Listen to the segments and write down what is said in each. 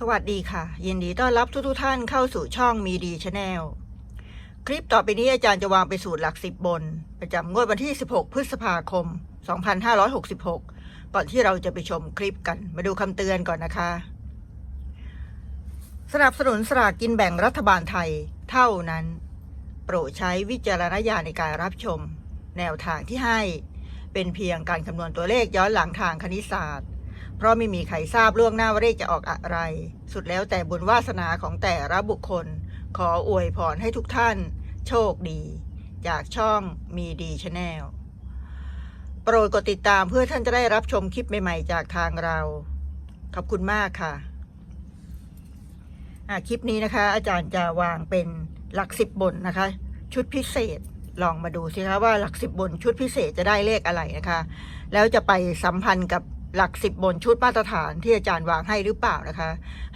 สวัสดีค่ะ ยินดีต้อนรับทุกทท่านเข้าสู่ช่องมีดีชาแนลคลิปต่อไปนี้อาจารย์จะวางไปสูตรหลักสิบบน ประจำงวดวันที่ 16 พฤษภาคม 2566 ก่อนที่เราจะไปชมคลิปกัน มาดูคำเตือนก่อนนะคะ สนับสนุนสลากกินแบ่งรัฐบาลไทยเท่านั้น โปรดใช้วิจารณญาณในการรับชม แนวทางที่ให้ เป็นเพียงการคำนวณตัวเลขย้อนหลังทางคณิตศาสตร์ เพราะไม่มีใครทราบล่วงหน้าว่าเลขจะออกอะไร สุดแล้วแต่บุญวาสนาของแต่ละบุคคล ขออวยพรให้ทุกท่าน โชคดี จากช่องมีดีชาแนลโปรดกดติดตามเพื่อท่านจะได้รับชมคลิปใหม่ๆ จากทางเรา ขอบคุณมากค่ะอะคลิปนี้นะคะ อาจารย์จะวางเป็นหลักสิบบนนะคะ ชุดพิเศษลองมาดูสิคะว่าหลักสิบบนชุดพิเศษจะได้เลขอะไรนะคะ แล้วจะไปสัมพันธ์กับ หลักสิบบนชุดมาตรฐานที่อาจารย์วางให้หรือเปล่านะคะ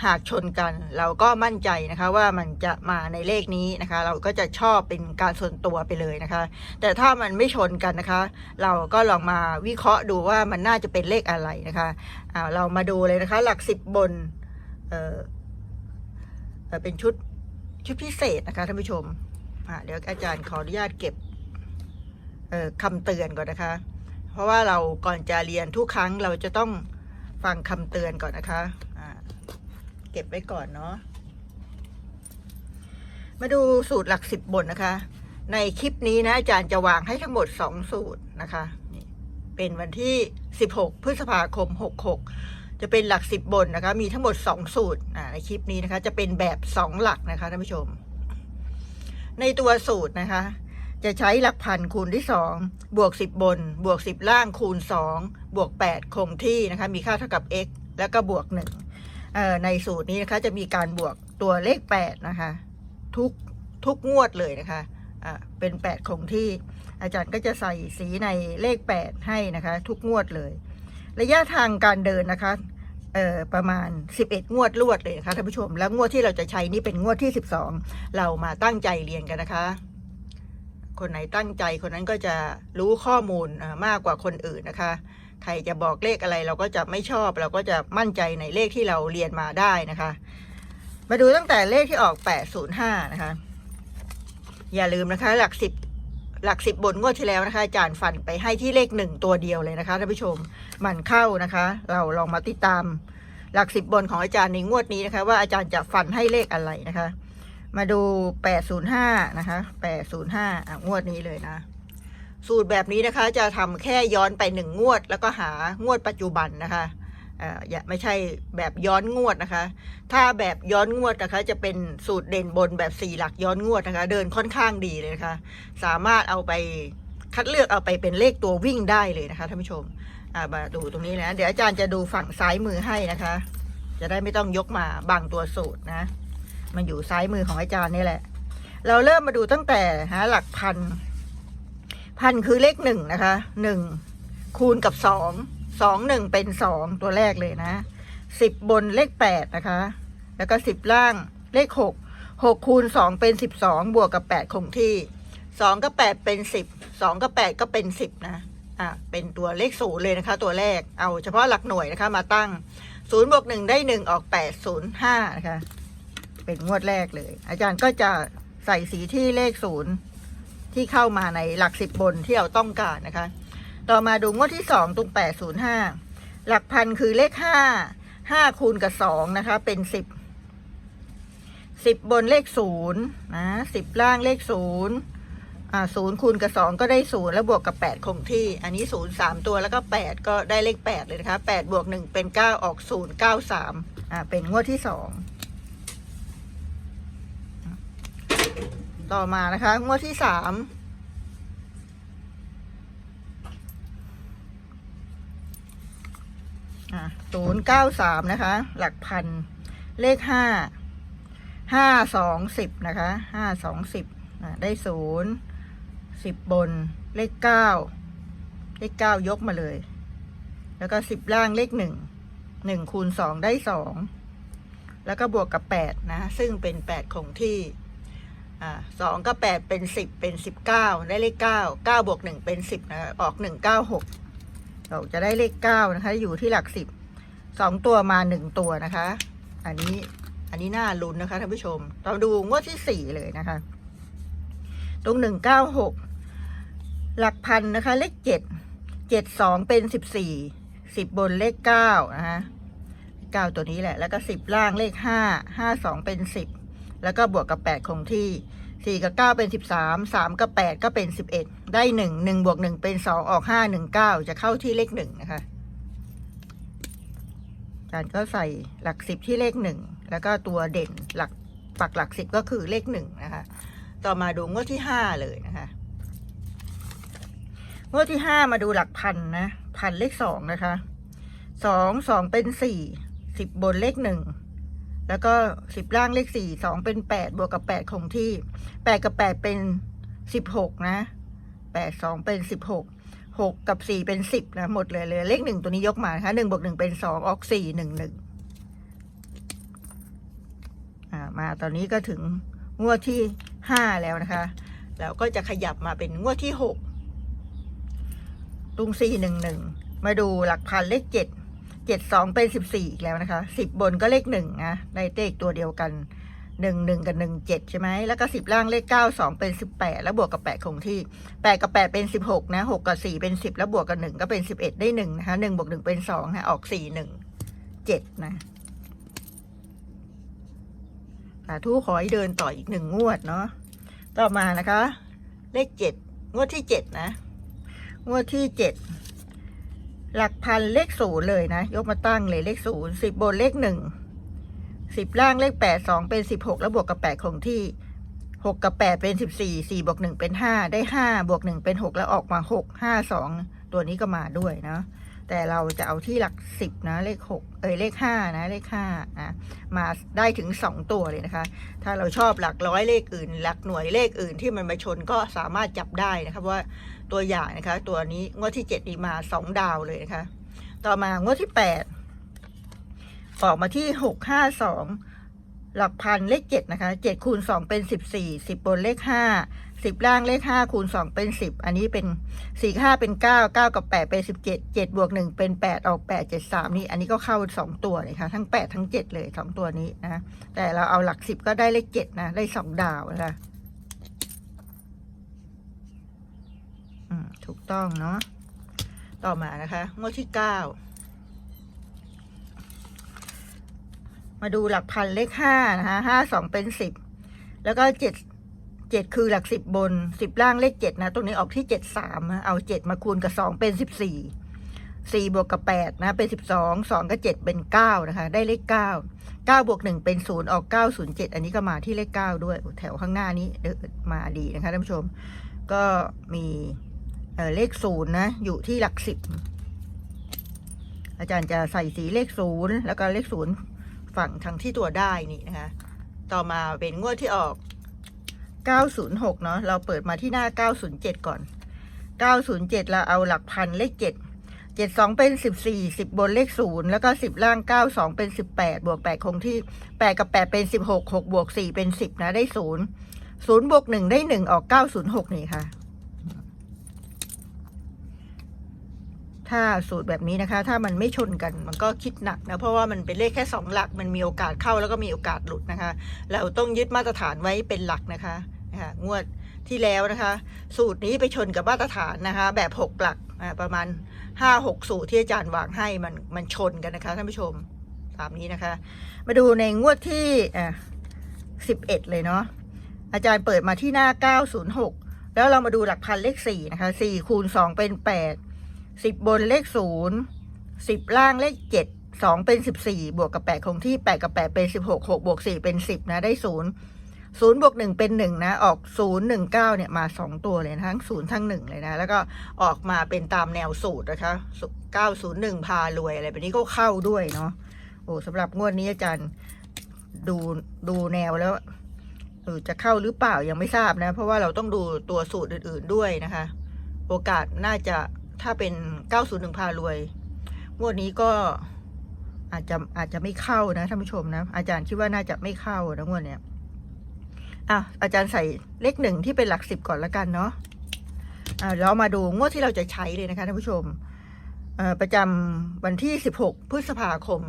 หากชนกันเราก็มั่นใจนะคะว่ามันจะมาในเลขนี้นะคะ เราก็จะชอบเป็นการส่วนตัวไปเลยนะคะ แต่ถ้ามันไม่ชนกันนะคะ เราก็ลองมาวิเคราะห์ดูว่ามันน่าจะเป็นเลขอะไรนะคะอ่าเรามาดูเลยนะคะ หลักสิบบนเออเอ่อเป็นชุดชุดพิเศษนะคะท่านผู้ชมอ่าเดี๋ยวอาจารย์ขออนุญาตเก็บเอ่อคำเตือนก่อนนะคะ เพราะว่าเราก่อนจะเรียนทุกครั้งเราจะต้องฟังคำเตือนก่อนนะคะอ่าเก็บไว้ก่อนเนาะมาดูสูตรหลักสิบบนนะคะ ในคลิปนี้นะอาจารย์จะวางให้ทั้งหมดสองสูตรนะคะนี่เป็นวันที่ 16 พฤษภาคม 66 จะเป็นหลักสิบบนนะคะ มีทั้งหมด 2 สูตรในคลิปนี้นะคะ จะเป็นแบบ 2 หลักนะคะท่านผู้ชม ในตัวสูตรนะคะ จะใช้หลักพันคูณที่ 2 บวก 10 บน บวก 10 ล่างคูณ 2 บวก 8 คงที่นะคะ มีค่าเท่ากับ x แล้วก็บวก1เอ่อในสูตรนี้นะคะ จะมีการบวกตัวเลข 8 นะคะ ทุกทุกงวดเลยนะคะอ่าเป็น 8 คงที่ อาจารย์ก็จะใส่สีในเลข 8 ให้นะคะ ทุกงวดเลย ระยะทางการเดินนะคะประมาณ 11 งวดรวดเลยนะคะท่านผู้ชม แล้วงวดที่เราจะใช้นี่เป็นงวดที่ 12 เรามาตั้งใจเรียนกันนะคะ คนไหนตั้งใจคนนั้นก็จะรู้ข้อมูลมากกว่าคนอื่นนะคะ ใครจะบอกเลขอะไรเราก็จะไม่ชอบ เราก็จะมั่นใจในเลขที่เราเรียนมาได้นะคะ มาดูตั้งแต่เลขที่ออก 805 นะคะ อย่าลืมนะคะ หลักสิบหลักสิบบนงวดที่แล้วนะคะอาจารย์ฟันไปให้ที่เลขหนึ่งตัวเดียวเลยนะคะท่านผู้ชมมันเข้านะคะ เราลองมาติดตามหลักสิบบนของอาจารย์ในงวดนี้นะคะ ว่าอาจารย์จะฟันให้เลขอะไรนะคะ มาดู 805 นะคะ 805อะงวดนี้เลยนะ สูตรแบบนี้นะคะ จะทำแค่ย้อนไปหนึ่งงวด แล้วก็หางวดปัจจุบันนะคะอ่ออย่าไม่ใช่แบบย้อนงวดนะคะ ถ้าแบบย้อนงวดนะคะ จะเป็นสูตรเด่นบนแบบสี่หลักย้อนงวดนะคะ เดินค่อนข้างดีเลยนะคะ สามารถเอาไปคัดเลือกเอาไปเป็นเลขตัววิ่งได้เลยนะคะท่านผู้ชมอ่ามาดูตรงนี้นะ เดี๋ยวอาจารย์จะดูฝั่งซ้ายมือให้นะคะ จะได้ไม่ต้องยกมาบังตัวสูตรนะ มันอยู่ซ้ายมือของอาจารย์นี่แหละ เราเริ่มมาดูตั้งแต่หาหลักพัน พันคือเลขหนึ่งนะคะหนึ่งคูณกับสองสองหนึ่งเป็นสองตัวแรกเลยนะสิบบนเลขแปดนะคะ แล้วก็สิบล่างเลขหกหกคูณสองเป็นสิบสองบวกกับแปดคงที่สองกับแปดเป็นสิบสองกับแปดก็เป็นสิบนะอะเป็นตัวเลขศูนย์เลยนะคะ ตัวแรกเอาเฉพาะหลักหน่วยนะคะมาตั้งศูนย์บวกหนึ่งได้หนึ่งออกแปดศูนย์ห้านะคะ เป็นงวดแรกเลย อาจารย์ก็จะใส่สีที่เลขศูนย์ที่เข้ามาในหลักสิบบนที่เราต้องการนะคะ ต่อมาดูงวดที่สองตรงแปดศูนย์ห้าหลักพันคือเลขห้าห้าคูณกับสองนะคะ เป็นสิบสิบบนเลขศูนย์นะสิบล่างเลขศูนย์อ่าศูนย์คูณกับสองก็ได้ศูนย์แล้วบวกกับแปดคงที่ อันนี้ศูนย์สามตัวแล้วก็แปดก็ได้เลขแปดเลยนะคะแปดบวกหนึ่งเป็นเก้าออกศูนย์เก้าสามอ่าเป็นงวดที่สอง ต่อมานะคะ งวดที่สามศูนย์เก้าสามนะคะ หลักพัน เลขห้า ห้าสองสิบนะคะ ห้าสองสิบได้ศูนย์สิบบน เลขเก้า เลขเก้ายกมาเลย แล้วก็สิบล่างเลขหนึ่ง หนึ่งคูณสองได้สอง แล้วก็บวกกับแปดนะ ซึ่งเป็นแปดคงที่ สองก็แปดเป็นสิบเป็นสิบเก้าได้เลขเก้าเก้าบวกหนึ่งเป็นสิบนะออกหนึ่งเก้าหกเราจะได้เลขเก้านะคะ อยู่ที่หลักสิบสองตัวมาหนึ่งตัวนะคะ อันนี้อันนี้น่าลุ้นนะคะท่านผู้ชม เราดูงวดที่สี่เลยนะคะ ตรงหนึ่งเก้าหกหลักพันนะคะ เลขเจ็ดเจ็ดสองเป็นสิบสี่สิบบนเลขเก้านะคะเก้าตัวนี้แหละ แล้วก็สิบล่างเลขห้าห้าสองเป็นสิบ แล้วก็บวกกับแปดคงที่สี่กับเก้าเป็นสิบสามสามกับแปดก็เป็นสิบเอ็ดได้หนึ่งหนึ่งบวกหนึ่งเป็นสองออกห้าหนึ่งเก้าจะเข้าที่เลขหนึ่งนะคะอาจารย์ก็ใส่หลักสิบที่เลขหนึ่งแล้วก็ตัวเด่นหลักปักหลักสิบก็คือเลขหนึ่งนะคะ ต่อมาดูงวดที่ห้าเลยนะคะงวดที่ห้ามาดูหลักพันนะ พันเลขสองนะคะสองสองเป็นสี่สิบบนเลขหนึ่ง แล้วก็สิบล่างเลขสี่สองเป็นแปดบวกกับแปดคงที่แปดกับแปดเป็นสิบหกนะแปดสองเป็นสิบหกหกกับสี่เป็นสิบนะหมดเลยเลยเลขหนึ่งตัวนี้ยกมานะคะหนึ่งบวกหนึ่งเป็นสองออกสี่หนึ่งหนึ่งอ่ามาตอนนี้ก็ถึงงวดที่ห้าแล้วนะคะแล้วก็จะขยับมาเป็นงวดที่หกตรงสี่หนึ่งหนึ่งมาดูหลักพันเลขเจ็ด เจ็ดสองเป็นสิบสี่อีกแล้วนะคะสิบบนก็เลขหนึ่งนะได้เลขตัวเดียวกันหนึ่งหนึ่งกับหนึ่งเจ็ดใช่ไหมแล้วก็สิบล่างเลขเก้าสองเป็นสิบแปดแล้วบวกกับแปดคงที่แปดกับแปดเป็นสิบหกนะหกกับสี่เป็นสิบแล้วบวกกับหนึ่งก็เป็นสิบเอ็ดได้หนึ่งนะคะหนึ่งบวกหนึ่งเป็นสองนะออกสี่หนึ่งเจ็ดนะสาธุขอให้เดินต่ออีกหนึ่งงวดเนาะต่อมานะคะ เลขเจ็ดงวดที่เจ็ดนะ งวดที่เจ็ด หลักพันเลขศูนย์เลยนะ ยกมาตั้งเลยเลขศูนย์สิบบนเลขหนึ่งสิบล่างเลขแปดสองเป็นสิบหกแล้วบวกกับแปดคงที่หกกับแปดเป็นสิบสี่สี่บวกหนึ่งเป็นห้าได้ห้าบวกหนึ่งเป็นหกแล้วออกมาหกห้าสองตัวนี้ก็มาด้วยเนาะ แต่เราจะเอาที่หลักสิบนะเลขหกเอ้ยเลขห้านะเลขห้านะมาได้ถึงสองตัวเลยนะคะ ถ้าเราชอบหลักร้อยเลขอื่น หลักหน่วยเลขอื่นที่มันมาชนก็สามารถจับได้นะคะว่าตัวอย่างนะคะ ตัวนี้งวดที่เจ็ดนีมาสองดาวเลยนะคะ ต่อมางวดที่แปดออกมาที่หกห้าสองหลักพันเลขเจ็ดนะคะเจ็ดคูณสองเป็นสิบสี่สิบบนเลขห้า สิบล่างเลขห้าคูณสองเป็นสิบอันนี้เป็นสี่ห้าเป็นเก้าเก้ากับแปดเป็นสิบเจ็ดเจ็ดบวกหนึ่งเป็นแปดออกแปดเจ็ดสามนี่อันนี้ก็เข้าสองตัวเลยค่ะทั้งแปดทั้งเจ็ดเลยสองตัวนี้นะแต่เราเอาหลักสิบก็ได้เลขเจ็ดนะได้สองดาวนะคะถูกต้องเนาะต่อมานะคะงวดที่เก้ามาดูหลักพันเลขห้านะคะห้าสองเป็นสิบแล้วก็เจ็ด เจ็ดคือหลักสิบบนสิบล่างเลขเจ็ดนะ ตรงนี้ออกที่เจ็ดสามเอาเจ็ดมาคูณกับสองเป็นสิบสี่สี่บวกกับแปดนะ เป็นสิบสองสองกับเจ็ดเป็นเก้านะคะ ได้เลขเก้าเก้าบวกหนึ่งเป็นศูนย์ออกเก้าศูนย์เจ็ดอันนี้ก็มาที่เลขเก้าด้วย แถวข้างหน้านี้มาดีนะคะท่านผู้ชม ก็มีเเลขศูนย์นะ อยู่ที่หลักสิบอาจารย์จะใส่สีเลขศูนย์แล้วก็เลขศูนย์ฝั่งทางที่ตัวได้นี่นะคะ ต่อมาเป็นงวดที่ออก 906 เนาะเราเปิดมาที่หน้า 907 ก่อน 907 เราเอาหลักพันเลข 7 72 เป็น 14 10 บนเลข 0 แล้วก็ 10 ล่าง 92 เป็น 18 บวก 8 คงที่ 8 กับ 8 เป็น 16 6 บวก 4 เป็น 10 นะ ได้ 0 0 บวก 1 ได้ 1 ออก 906 นี่ค่ะ ถ้าสูตรแบบนี้นะคะ ถ้ามันไม่ชนกันมันก็คิดหนักนะ เพราะว่ามันเป็นเลขแค่สองหลัก มันมีโอกาสเข้าแล้วก็มีโอกาสหลุดนะคะ เราต้องยึดมาตรฐานไว้เป็นหลักนะคะ คะงวดที่แล้วนะคะ สูตรนี้ไปชนกับมาตรฐานนะคะ แบบหกหลักประมาณห้าหกสูตรที่อาจารย์วางให้มันมันชนกันนะคะท่านผู้ชมตามนี้นะคะ มาดูในงวดที่อ่าสิบเอ็ดเลยเนาะอาจารย์เปิดมาที่หน้าเก้าศูนย์หกแล้วเรามาดูหลักพันเลขสี่นะคะสี่คูณสองเป็นแปดสิบบนเลขศูนย์สิบล่างเลขเจ็ดสองเป็นสิบสี่บวกกับแปดคงที่แปดกับแปดเป็นสิบหกหกบวกสี่เป็นสิบนะได้ศูนย์ ศูนย์บวกหนึ่งเป็นหนึ่งนะ ออกศูนย์หนึ่งเก้าเนี่ยมาสองตัวเลยนะทั้งศูนย์ทั้งหนึ่งเลยนะ แล้วก็ออกมาเป็นตามแนวสูตรนะคะเก้าศูนย์หนึ่งพารวยอะไรแบบนี้ก็เข้าด้วยเนาะโอ้สำหรับงวดนี้อาจารย์ดูดูแนวแล้วออจะเข้าหรือเปล่ายังไม่ทราบนะ เพราะว่าเราต้องดูตัวสูตรอื่น ๆด้วยนะคะ โอกาสน่าจะถ้าเป็น 901 พารวย งวดนี้ก็อาจจะอาจจะไม่เข้านะท่านผู้ชมนะ อาจารย์คิดว่าน่าจะไม่เข้านะงวดเนี้ย อะอาจารย์ใส่เลขหนึ่งที่เป็นหลักสิบก่อนละกันเนาะอ่าเรามาดูงวดที่เราจะใช้เลยนะคะท่านผู้ชมเอ่อประจำวันที่16พฤษภาคม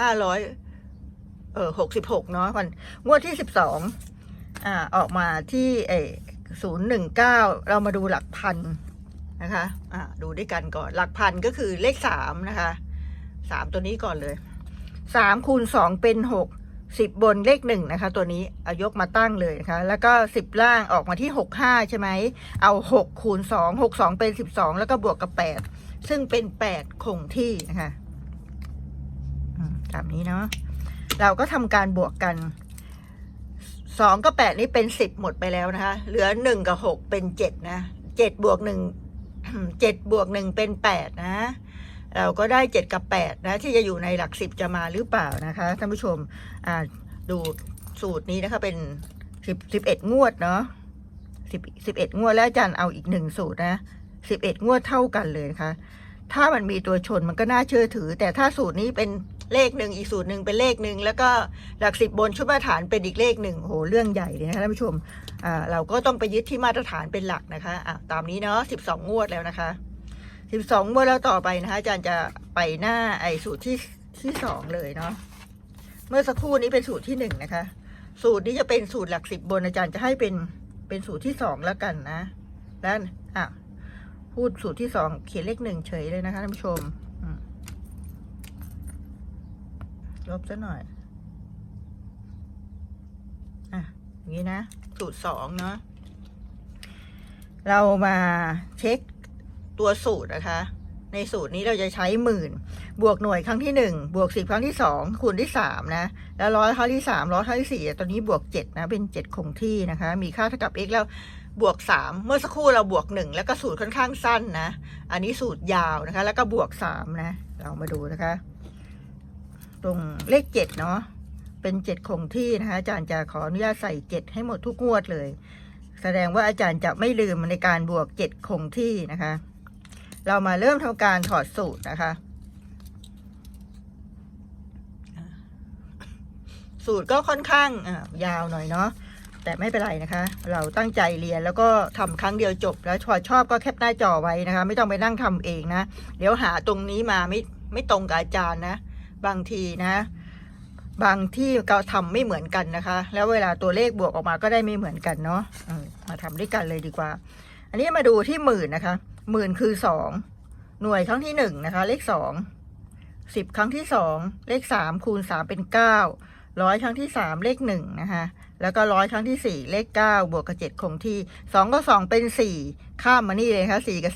2500เออหกสิบหกเนาะวันงวดที่สิบสองอ่าออกมาที่เอศูนย์หนึ่งเก้าเรามาดูหลักพันนะคะอ่าดูด้วยกันก่อนหลักพันก็คือเลขสามนะคะสามตัวนี้ก่อนเลยสามคูณสองเป็นหก สิบบนเลขหนึ่งนะคะ ตัวนี้เอายกมาตั้งเลยนะคะ แล้วก็สิบล่างออกมาที่หกห้าใช่ไหม เอาหกคูณสองหกสองเป็นสิบสองแล้วก็บวกกับแปดซึ่งเป็นแปดคงที่นะคะตามนี้เนาะเราก็ทำการบวกกันสองกับแปดนี่เป็นสิบหมดไปแล้วนะคะ เหลือหนึ่งกับหกเป็นเจ็ดนะเจ็ดบวกหนึ่งเจ็ดบวกหนึ่งเป็นแปดนะ เราก็ได้เจ็ดกับแปดนะ ที่จะอยู่ในหลักสิบจะมาหรือเปล่านะคะท่านผู้ชมดูสูตรนี้นะคะเป็นสิบสิบเอ็ดงวดเนาะสิบสิบเอ็ดงวดแล้วอาจารย์เอาอีกหนึ่งสูตรนะสิบเอ็ดงวดเท่ากันเลยนะคะ ถ้ามันมีตัวชนมันก็น่าเชื่อถือ แต่ถ้าสูตรนี้เป็นเลขหนึ่งอีกสูตรหนึ่งเป็นเลขหนึ่งแล้วก็หลักสิบบนชุดมาตรฐานเป็นอีกเลขหนึ่งโหเรื่องใหญ่เลยนะคะท่านผู้ชมเราก็ต้องไปยึดที่มาตรฐานเป็นหลักนะคะะตามนี้เนาะสิบสองงวดแล้วนะคะ สิบสองงวดแล้วต่อไปนะคะอาจารย์จะไปหน้าไอ้สูตรที่ที่สองเลยเนาะเมื่อสักครู่นี้เป็นสูตรที่หนึ่งนะคะ สูตรนี้จะเป็นสูตรหลักสิบบนอาจารย์จะให้เป็นเป็นสูตรที่สองแล้วกันนะแล้วอะพูดสูตรที่สองเขียนเลขหนึ่งเฉยเลยนะคะท่านผู้ชมลบซะหน่อย อะอย่างนี้นะ สูตรสองเนาะ เรามาเช็ค ตัวสูตรนะคะ ในสูตรนี้เราจะใช้หมื่น บวกหน่วยครั้งที่หนึ่งบวกสิบครั้งที่สองคูณที่สามนะ แล้วร้อยครั้งที่สามร้อยครั้งที่สี่ตอนนี้บวกเจ็ดนะ เป็นเจ็ดคงที่นะคะ มีค่าเท่ากับ x แล้วบวกสามเมื่อสักครู่เราบวกหนึ่งแล้วก็สูตรค่อนข้างสั้นนะ อันนี้สูตรยาวนะคะ แล้วก็บวกสามนะ เรามาดูนะคะ ตรงเลขเจ็ดเนาะ เป็นเจ็ดคงที่นะคะอาจารย์จะขออนุญาตใส่เจ็ดให้หมดทุกงวดเลย แสดงว่าอาจารย์จะไม่ลืมในการบวกเจ็ดคงที่นะคะ เรามาเริ่มทำการถอดสูตรนะคะ สูตรก็ค่อนข้างอ่ายาวหน่อยเนาะแต่ไม่เป็นไรนะคะ เราตั้งใจเรียนแล้วก็ทำครั้งเดียวจบ แล้วพอชอบก็แคปหน้าจอไว้นะคะ ไม่ต้องไปนั่งทำเองนะ เดี๋ยวหาตรงนี้มาไม่ไม่ตรงกับอาจารย์นะ บางทีนะ บางที่ก็ทำไม่เหมือนกันนะคะ แล้วเวลาตัวเลขบวกออกมาก็ได้ไม่เหมือนกันเนาะมาทำด้วยกันเลยดีกว่า อันนี้มาดูที่หมื่นนะคะ หมื่นคือสองหน่วยครั้งที่หนึ่งนะคะ เลขสองสิบครั้งที่สองเลขสามคูณสามเป็นเก้าร้อยครั้งที่สามเลขหนึ่งนะคะแล้วก็ร้อยครั้งที่สี่เลขเก้าบวกกับเจ็ดคงที่สองก็สองเป็นสี่ข้ามมานี่เลยนะคะสี่กับ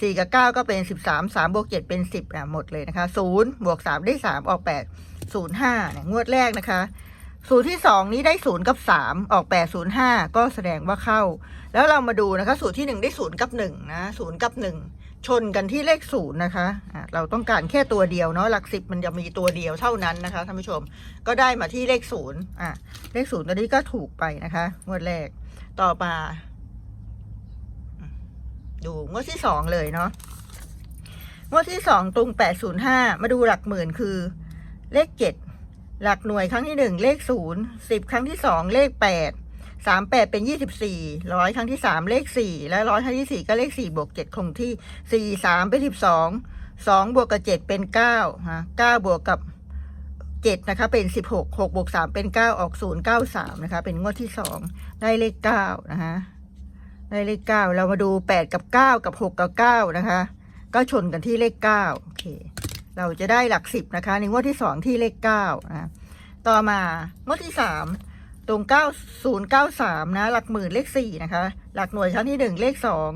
สี่กับเก้าก็เป็นสิบสามสามบวกเจ็ดเป็นสิบอะหมดเลยนะคะศูนย์บวกสามได้สามออกแปดศูนย์ห้าเนี่ยงวดแรกนะคะสูตรที่สองนี้ได้ศูนย์กับสามออกแปดศูนย์ห้าก็แสดงว่าเข้า แล้วเรามาดูนะคะ สูตรที่หนึ่งได้ศูนย์กับหนึ่งนะศูนย์กับหนึ่งชนกันที่เลขศูนย์นะคะะเราต้องการแค่ตัวเดียวเนาะหลักสิบมันจะมีตัวเดียวเท่านั้นนะคะท่านผู้ชมก็ได้มาที่เลขศูนย์อะเลขศูนย์ตัวนี้ก็ถูกไปนะคะงวดแรกต่อมาดูงวดที่สองเลยเนาะงวดที่สองตรงแปดศูนย์ห้ามาดูหลักหมื่นคือ เลขเจ็ดหลักหน่วยครั้งที่หนึ่งเลขศูนย์สิบครั้งที่สองเลขแปด สามแปดเป็นยี่สิบสี่ร้อยครั้งที่สามเลขสี่และร้อยครั้งที่สี่ก็เลขสี่บวกเจ็ดคงที่สี่สามเป็นสิบสองสองบวกกับเจ็ดเป็นเก้าฮะเก้าบวกกับเจ็ดนะคะ เป็นสิบหกหกบวกสามเป็นเก้าออกศูนย์เก้าสามนะคะ เป็นงวดที่สองได้เลขเก้านะคะได้เลขเก้าเรามาดูแปดกับเก้ากับหกกับเก้านะคะ ก็ชนกันที่เลขเก้าโอเค เราจะได้หลักสิบนะคะ ในงวดที่สองที่เลขเก้านะต่อมางวดที่สาม ตรงเก้าศูนย์เก้าสามนะ หลักหมื่นเลขสี่นะคะ หลักหน่วยครั้งที่หนึ่งเลขสอง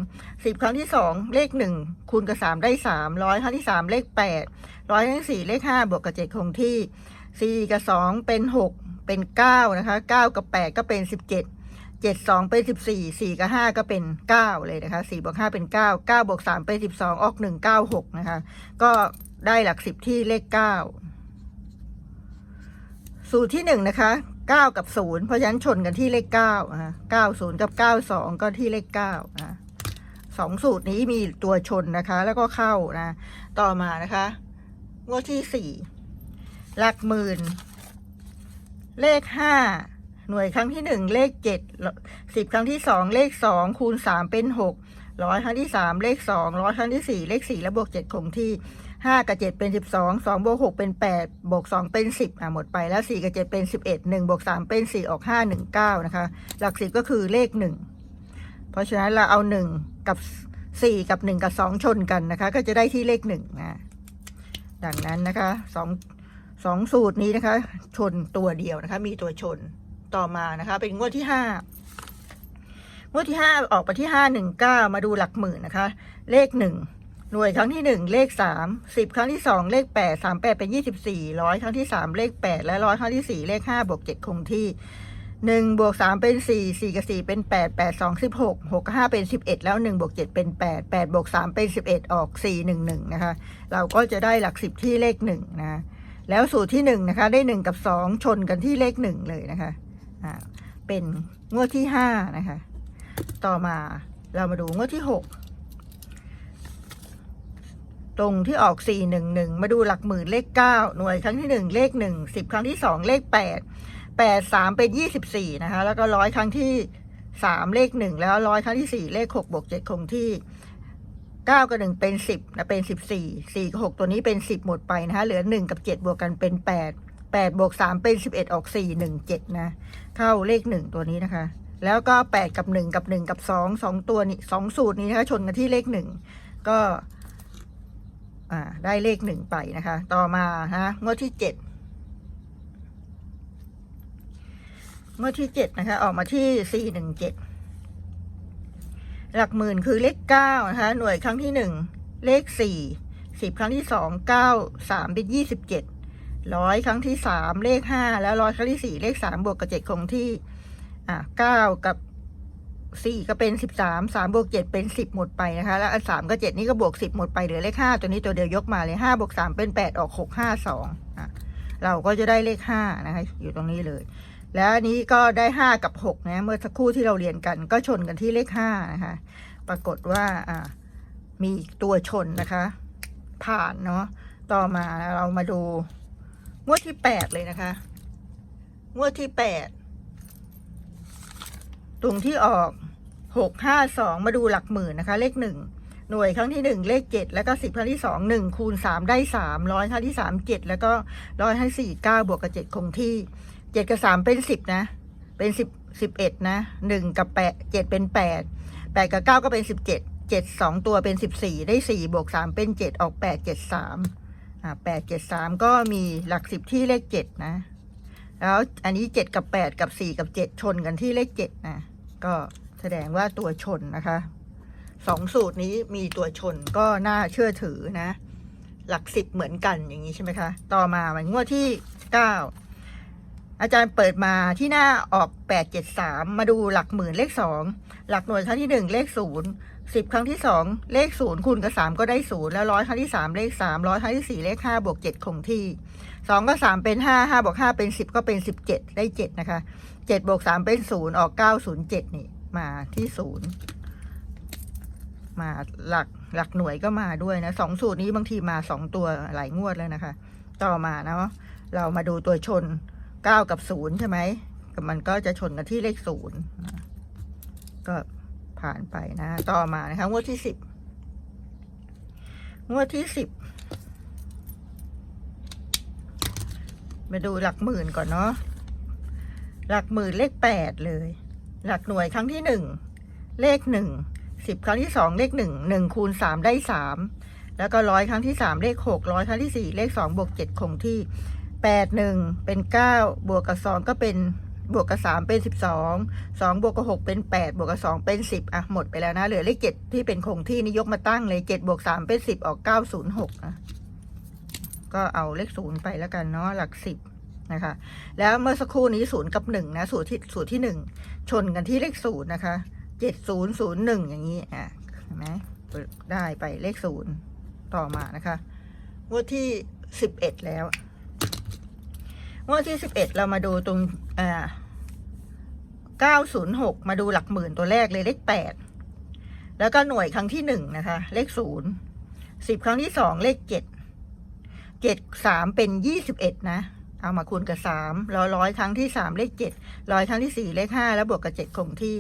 สิบครั้งที่สองเลขหนึ่งคูณกับสามได้สามร้อยครั้งที่สามเลขแปดร้อยครั้งที่สี่เลขห้าบวกกับเจ็ดคงที่สี่กับสองเป็นหกเป็นเก้านะคะเก้ากับแปดก็เป็นสิบเจ็ดเจ็ดสองเป็นสิบสี่สี่กับห้าก็เป็นเก้าเลยนะคะสี่บวกห้าเป็นเก้าเก้าบวกสามเป็นสิบสองออกหนึ่งเก้าหกนะคะ ก็ได้หลักสิบที่เลขเก้าสูตรที่หนึ่งนะคะ เก้ากับศูนย์เพราะฉะนั้นชนกันที่เลขเก้าอะเก้าศูนย์กับเก้าสองก็ที่เลขเก้าอะสองสูตรนี้มีตัวชนนะคะ แล้วก็เข้านะ ต่อมานะคะงวดที่สี่หลักหมื่น เลขห้าหน่วยครั้งที่หนึ่งเลขเจ็ดสิบครั้งที่สองเลขสองคูณสามเป็นหกร้อยครั้งที่สามเลขสองร้อยครั้งที่สี่เลขสี่แล้วบวกเจ็ดคงที่ ห้ากับเจ็ดเป็นสิบสองสองบวกหกเป็นแปดบวกสองเป็นสิบอะหมดไปแล้วสี่กับเจ็ดเป็นสิบเอ็ดหนึ่งบวกสามเป็นสี่ออกห้าหนึ่งเก้านะคะ หลักสิบก็คือเลขหนึ่งเพราะฉะนั้นเราเอาหนึ่งกับสี่กับหนึ่งกับสองชนกันนะคะ ก็จะได้ที่เลขหนึ่งนะดังนั้นนะคะสองสองสูตรนี้นะคะ ชนตัวเดียวนะคะ มีตัวชนต่อมานะคะ เป็นงวดที่ห้างวดที่ห้าออกไปที่ห้าหนึ่งเก้ามาดูหลักหมื่นนะคะ เลขหนึ่ง หน่วยครั้งที่หนึ่งเลขสามสิบครั้งที่สองเลขแปดสามแปดเป็นยี่สิบสี่ร้อยครั้งที่สามเลขแปดและร้อยครั้งที่สี่เลขห้าบวกเจ็ดคงที่หนึ่งบวกสามเป็นสี่สี่กับสี่เป็นแปดแปดสองสิบหกหกกับห้าเป็นสิบเอ็ดแล้วหนึ่งบวกเจ็ดเป็นแปดแปดบวกสามเป็นสิบเอ็ดออกสี่หนึ่งหนึ่งนะคะ เราก็จะได้หลักสิบที่เลขหนึ่งนะ แล้วสูตรที่หนึ่งนะคะ ได้หนึ่งกับสองชนกันที่เลขหนึ่งเลยนะคะอ่าเป็นงวดที่ห้านะคะ ต่อมาเรามาดูงวดที่หก ตรงที่ออกสี่หนึ่งหนึ่งมาดูหลักหมื่นเลขเก้าหน่วยครั้งที่หนึ่งเลขหนึ่งสิบครั้งที่สองเลขแปดแปดสามเป็นยี่สิบสี่นะคะ แล้วก็ร้อยครั้งที่สามเลขหนึ่งแล้วร้อยครั้งที่สี่เลขหกบวกเจ็ดคงที่เก้ากับหนึ่งเป็นสิบนะเป็นสิบสี่สี่กับหกตัวนี้เป็นสิบหมดไปนะคะ เหลือหนึ่งกับเจ็ดบวกกันเป็นแปดแปดบวกสามเป็นสิบเอ็ดออกสี่หนึ่งเจ็ดนะ เข้าเลขหนึ่งตัวนี้นะคะแล้วก็แปดกับหนึ่งกับหนึ่งกับสองสองตัวนี้สองสูตรนี้นะคะชนกันที่เลขหนึ่งก็ อ่า ได้เลขหนึ่งไปนะคะ ต่อมาฮะงวดที่เจ็ดงวดที่เจ็ดนะคะ ออกมาที่สี่หนึ่งเจ็ดหลักหมื่นคือเลขเก้านะคะ หน่วยครั้งที่หนึ่งเลขสี่สิบครั้งที่สองเก้าสามเป็นยี่สิบเจ็ดร้อยครั้งที่สามเลขห้าแล้วร้อยครั้งที่สี่เลขสามบวกกับเจ็ดคงที่ อะเก้ากับ สี่ก็เป็นสิบสามสามบวกเจ็ดเป็นสิบหมดไปนะคะ แล้วอันสามกับเจ็ดนี่ก็บวกสิบหมดไปเหลือเลขห้าตัวนี้ตัวเดียวยกมาเลยห้าบวกสามเป็นแปดออกหกห้าสองอะเราก็จะได้เลขห้านะคะ อยู่ตรงนี้เลย แล้วนนี้ก็ได้ห้ากับหกนะเมื่อสักครู่ที่เราเรียนกัน ก็ชนกันที่เลขห้านะคะ ปรากฏว่าอ่ามีตัวชนนะคะ ผ่านเนาะต่อมาเรามาดูงวดที่แปดเลยนะคะงวดที่แปด ตรงที่ออกหกห้าสองมาดูหลักหมื่นนะคะ เลขหนึ่งหน่วยครั้งที่หนึ่งเลขเจ็ดแล้วก็สิบครั้งที่สองหนึ่งคูณสามได้สามร้อยครั้งที่สามเจ็ดแล้วก็ร้อยให้สี่เก้าบวกกับเจ็ดคงที่เจ็ดกับสามเป็นสิบนะ เป็นสิบสิบเอ็ดนะหนึ่งกับแปดเจ็ดเป็นแปดแปดกับเก้าก็เป็นสิบเจ็ดเจ็ดสองตัวเป็นสิบสี่ได้สี่บวกสามเป็นเจ็ดออกแปดเจ็ดสามอ่าแปดเจ็ดสามก็มีหลักสิบที่เลขเจ็ดนะ แล้วอันนี้เจ็ดกับแปดกับสี่กับเจ็ดชนกันที่เลขเจ็ดนะ ก็แสดงว่าตัวชนนะคะสองสูตรนี้มีตัวชนก็น่าเชื่อถือนะ หลักสิบเหมือนกันอย่างนี้ใช่ไหมคะ ต่อมามันงวดที่เก้าอาจารย์เปิดมาที่หน้าออกแปดเจ็ดสามมาดูหลักหมื่นเลขสองหลักหน่วยครั้งที่หนึ่งเลขศูนย์สิบครั้งที่สองเลขศูนย์คูณกับสามก็ได้ศูนย์แล้วร้อยครั้งที่สามเลขสามร้อยครั้งที่สี่เลขห้าบวกเจ็ดคงที่สองก็สามเป็นห้าห้าบวกห้าเป็นสิบก็เป็นสิบเจ็ดได้เจ็ดนะคะ เจ็ดบวกสามเป็นศูนย์ออกเก้าศูนย์เจ็ดนี่ มาที่ศูนย์มาหลักหลักหน่วยก็มาด้วยนะสองสูตรนี้บางทีมาสองตัวหลายงวดแล้วนะคะ ต่อมาเนาะเรามาดูตัวชนเก้ากับศูนย์ใช่ไหมมันก็จะชนกันที่เลขศูนย์ก็ผ่านไปนะ ต่อมานะคะงวดที่สิบงวดที่สิบมาดูหลักหมื่นก่อนเนาะ หลักหมื่นเลขแปดเลย หลักหน่วยครั้งที่หนึ่งเลขหนึ่งสิบครั้งที่สองเลขหนึ่งหนึ่งคูณสามได้สามแล้วก็ร้อยครั้งที่สามเลขหกร้อยครั้งที่สี่เลขสองบวกเจ็ดคงที่แปดหนึ่งเป็นเก้าบวกกับสองก็เป็นบวกกับสามเป็นสิบสองสองบวกกับหกเป็นแปดบวกกับสองเป็นสิบอะหมดไปแล้วนะเหลือเลขเจ็ดที่เป็นคงที่นี่ยกมาตั้งเลยเจ็ดบวกสามเป็นสิบออกเก้าศูนย์หกอะก็เอาเลขศูนย์ไปแล้วกันเนาะหลักสิบ นะคะ แล้วเมื่อสักครู่นี้ศูนย์กับหนึ่งนะสูตรที่สูตรที่หนึ่งชนกันที่เลขศูนย์นะคะเจ็ดศูนย์ศูนย์หนึ่งอย่างนี้อะเห็นไหมได้ไปเลขศูนย์ต่อมานะคะงวดที่สิบเอ็ดแล้วงวดที่สิบเอ็ดเรามาดูตรงอ่าเก้าศูนย์หกมาดูหลักหมื่นตัวแรกเลยเลขแปดแล้วก็หน่วยครั้งที่หนึ่งนะคะ เลขศูนย์สิบครั้งที่สองเลขเจ็ดเจ็ดสามเป็นยี่สิบเอ็ดนะ เอามาคูณกับสามร้อยร้อยครั้งที่สามเลขเจ็ดร้อยครั้งที่สี่เลขห้าแล้วบวกกับเจ็ดคงที่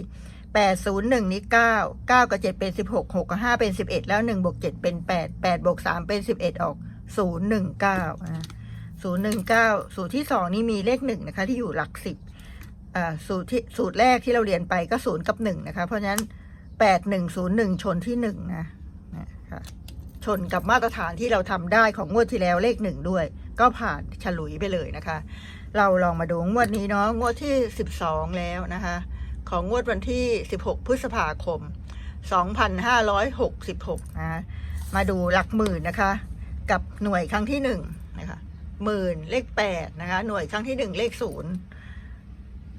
แปดศูนย์หนึ่งนี้เก้าเก้ากับเจ็ดเป็นสิบหกหกกับห้าเป็นสิบเอ็ดแล้วหนึ่งบวกเจ็ดเป็นแปดแปดบวกสามเป็นสิบเอ็ดออกศูนย์หนึ่งเก้านะศูนย์หนึ่งเก้าสูตรที่สองนี่มีเลขหนึ่งนะคะ ที่อยู่หลักสิบอ่าสูตรที่สูตรแรกที่เราเรียนไปก็ศูนย์กับหนึ่งนะคะ เพราะฉะนั้นแปดหนึ่งศูนย์หนึ่งชนที่หนึ่งนะนะคะชนกับมาตรฐานที่เราทำได้ของงวดที่แล้วเลขหนึ่งด้วย ก็ผ่านฉลุยไปเลยนะคะ เราลองมาดูงวดนี้เนาะงวดที่สิบสองแล้วนะคะ ของงวดวันที่สิบหกพฤษภาคมสองพันห้าร้อยหกสิบหกนะ มาดูหลักหมื่นนะคะ กับหน่วยครั้งที่หนึ่งนะคะหมื่นเลขแปดนะคะ หน่วยครั้งที่หนึ่งเลขศูนย์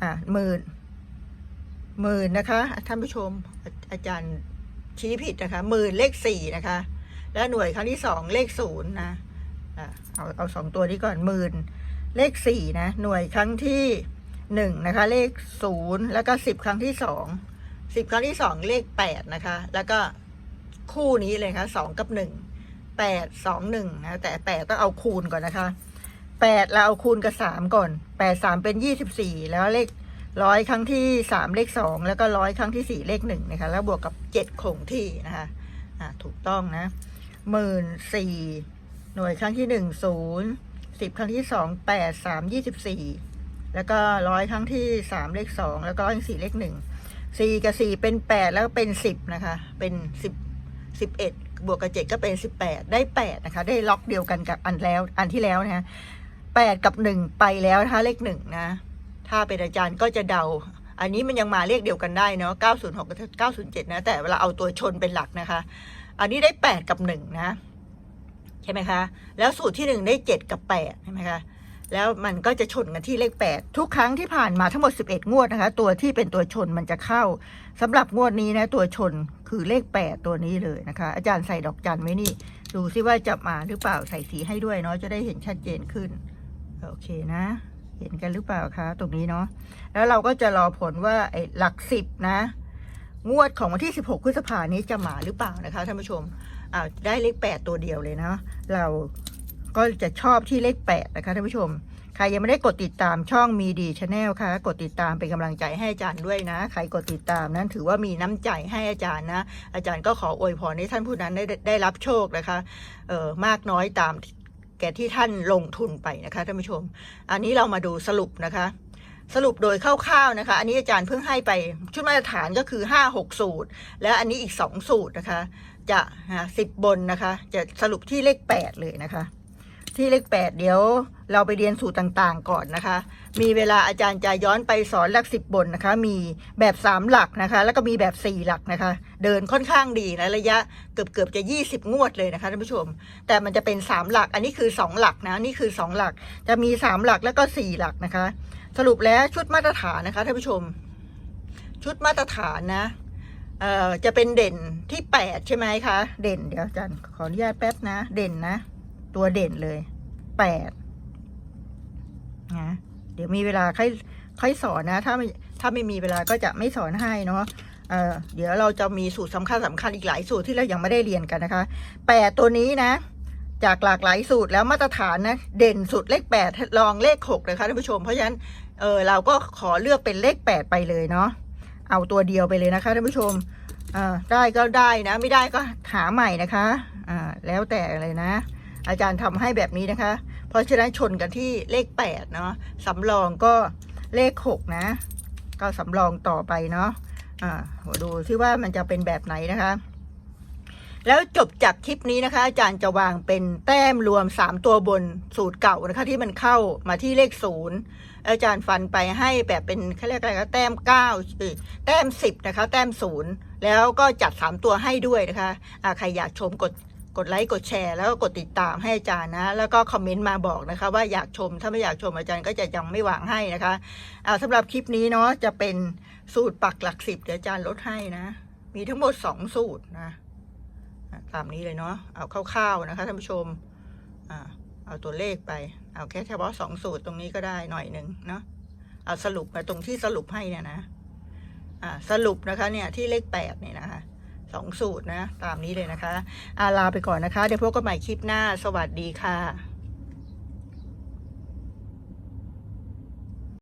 อ่าหมื่นหมื่นนะคะท่านผู้ชมอาอาจารย์ชี้ผิดนะคะหมื่นเลขสี่นะคะ และหน่วยครั้งที่สองเลขศูนย์นะ เอาเอาสองตัวนี้ก่อนหมื่นเลขสี่นะหน่วยครั้งที่หนึ่งนะคะ เลขศูนย์แล้วก็สิบครั้งที่สองสิบครั้งที่สองเลขแปดนะคะ แล้วก็คู่นี้เลยค่ะสองกับหนึ่งแปดสองหนึ่งนะแต่แปดต้องเอาคูณก่อนนะคะแปดเราเอาคูณกับสามก่อนแปดสามเป็นยี่สิบสี่แล้วเลขร้อยครั้งที่สามเลขสองแล้วก็ร้อยครั้งที่สี่เลขหนึ่งนะคะ แล้วบวกกับเจ็ดคงที่นะคะอ่าถูกต้องนะหมื่นสี่ หน่วยครั้งที่หนึ่งศูนย์สิบครั้งที่สองแปดสามยี่สิบสี่แล้วก็ร้อยครั้งที่สามเลขสองแล้วก็ร้อยสี่เลขหนึ่งสี่กับสี่เป็นแปดแล้วก็เป็นสิบนะคะ เป็นสิบสิบเอ็ดบวกกับเจ็ดก็เป็นสิบแปดได้แปดนะคะ ได้ล็อกเดียวกันกับอันแล้ว อันที่แล้วนะแปดกับหนึ่งไปแล้วนะคะเลขหนึ่งนะ ถ้าเป็นอาจารย์ก็จะเดา อันนี้มันยังมาเลขเดียวกันได้เนาะเก้าศูนย์หกกับเก้าศูนย์เจ็ดนะ แต่เวลาเอาตัวชนเป็นหลักนะคะ อันนี้ได้แปดกับหนึ่งนะ ใช่ไหมคะ แล้วสูตรที่หนึ่งได้เจ็ดกับแปดใช่ไหมคะ แล้วมันก็จะชนกันที่เลขแปดทุกครั้งที่ผ่านมาทั้งหมดสิบเอ็ดงวดนะคะ ตัวที่เป็นตัวชนมันจะเข้าสำหรับงวดนี้นะตัวชนคือเลขแปดตัวนี้เลยนะคะ อาจารย์ใส่ดอกจันไว้นี่ ดูซิว่าจะมาหรือเปล่าใส่สีให้ด้วยเนาะจะได้เห็นชัดเจนขึ้นโอเคนะ เห็นกันหรือเปล่าคะตรงนี้เนาะแล้วเราก็จะรอผลว่าไอ้หลักสิบนะ งวดของวันที่ 16พฤษภานี้จะมาหรือเปล่านะคะท่านผู้ชม อ่าได้เลข8ตัวเดียวเลยเนาะเราก็จะชอบที่เลข8นะคะท่านผู้ชม ใครยังไม่ได้กดติดตามช่องมีดีชาแนลค่ะ กดติดตามเป็นกำลังใจให้อาจารย์ด้วยนะ ใครกดติดตามนั้นถือว่ามีน้ำใจให้อาจารย์นะ อาจารย์ก็ขออวยพรให้ท่านผู้นั้นได้ได้รับโชคนะคะ เออมากน้อยตามแก่ที่ท่านลงทุนไปนะคะท่านผู้ชม อันนี้เรามาดูสรุปนะคะ สรุปโดยคร่าวๆนะคะ อันนี้อาจารย์เพิ่งให้ไปชุดมาตรฐานก็คือ 5 6 สูตร แล้วอันนี้อีก 2 สูตรนะคะ จะสิบบนนะคะ จะสรุปที่เลข8เลยนะคะ ที่เลข8เดี๋ยวเราไปเรียนสูตรต่างๆก่อนนะคะ มีเวลาอาจารย์จะย้อนไปสอนหลักสิบบนนะคะ มีแบบ3หลักนะคะ แล้วก็มีแบบ4หลักนะคะ เดินค่อนข้างดีนะระยะเกือบเกือบจะ20งวดเลยนะคะท่านผู้ชม แต่มันจะเป็น3หลัก อันนี้คือ2หลักนะ นี่คือ2หลัก จะมี3หลักแล้วก็4หลักนะคะ สรุปแล้วชุดมาตรฐานนะคะท่านผู้ชม ชุดมาตรฐานนะ เอ่อจะเป็นเด่นที่แปดใช่ไหมคะ เด่นเดี๋ยวอาจารย์ขออนุญาตแป๊บนะ เด่นนะ ตัวเด่นเลยแปดนะเดี๋ยวมีเวลาค่อยค่อยสอนนะ ถ้าไม่ถ้าไม่มีเวลาก็จะไม่สอนให้เนาะเอ่อเดี๋ยวเราจะมีสูตรสำคัญสำคัญอีกหลายสูตรที่เรายังไม่ได้เรียนกันนะคะแปดตัวนี้นะ จากหลากหลายสูตรแล้วมาตรฐานนะ เด่นสุดเลขแปดรองเลขหกนะคะท่านผู้ชม เพราะฉะนั้นเออเราก็ขอเลือกเป็นเลขแปดไปเลยเนาะ เอาตัวเดียวไปเลยนะคะท่านผู้ชมได้ก็ได้นะ ไม่ได้ก็หาใหม่นะคะแล้วแต่อะไรนะ อาจารย์ทำให้แบบนี้นะคะ เพราะฉะนั้นชนกันที่เลขแปดเนาะสำรองก็เลขหกนะ ก็สำรองต่อไปเนาะอ่าดูที่ว่ามันจะเป็นแบบไหนนะคะ แล้วจบจากคลิปนี้นะคะ อาจารย์จะวางเป็นแต้มรวม 3 ตัวบนสูตรเก่านะคะ ที่มันเข้ามาที่เลขศูนย์อาจารย์ฟันไปให้แบบเป็นเขาเรียกอะไรคะแต้มเก้าแต้มสิบนะคะ แต้มศูนย์แล้วก็จัด 3 ตัวให้ด้วยนะคะอ่าใครอยากชมกดกดไลค์กดแชร์แล้วก็กดติดตามให้อาจารย์นะ แล้วก็คอมเมนต์มาบอกนะคะ ว่าอยากชมถ้าไม่อยากชมอาจารย์ก็จะยังไม่วางให้นะคะอ่าสำหรับคลิปนี้เนาะจะเป็นสูตรปักหลักสิบเดี๋ยวอาจารย์ลดให้นะ มีทั้งหมด 2 สูตรนะ ตามนี้เลยเนาะเอาคร่าวๆนะคะท่านผู้ชมอ่าเอาตัวเลขไป เอาแค่เฉพาะสองสูตรตรงนี้ก็ได้หน่อยหนึ่งเนาะเอาสรุปมาตรงที่สรุปให้เนี่ยนะอ่าสรุปนะคะเนี่ยที่เลขแปดเนี่ยนะคะสองสูตรนะ ตามนี้เลยนะคะอาลาไปก่อนนะคะ เดี๋ยวพบกันใหม่คลิปหน้า สวัสดีค่ะ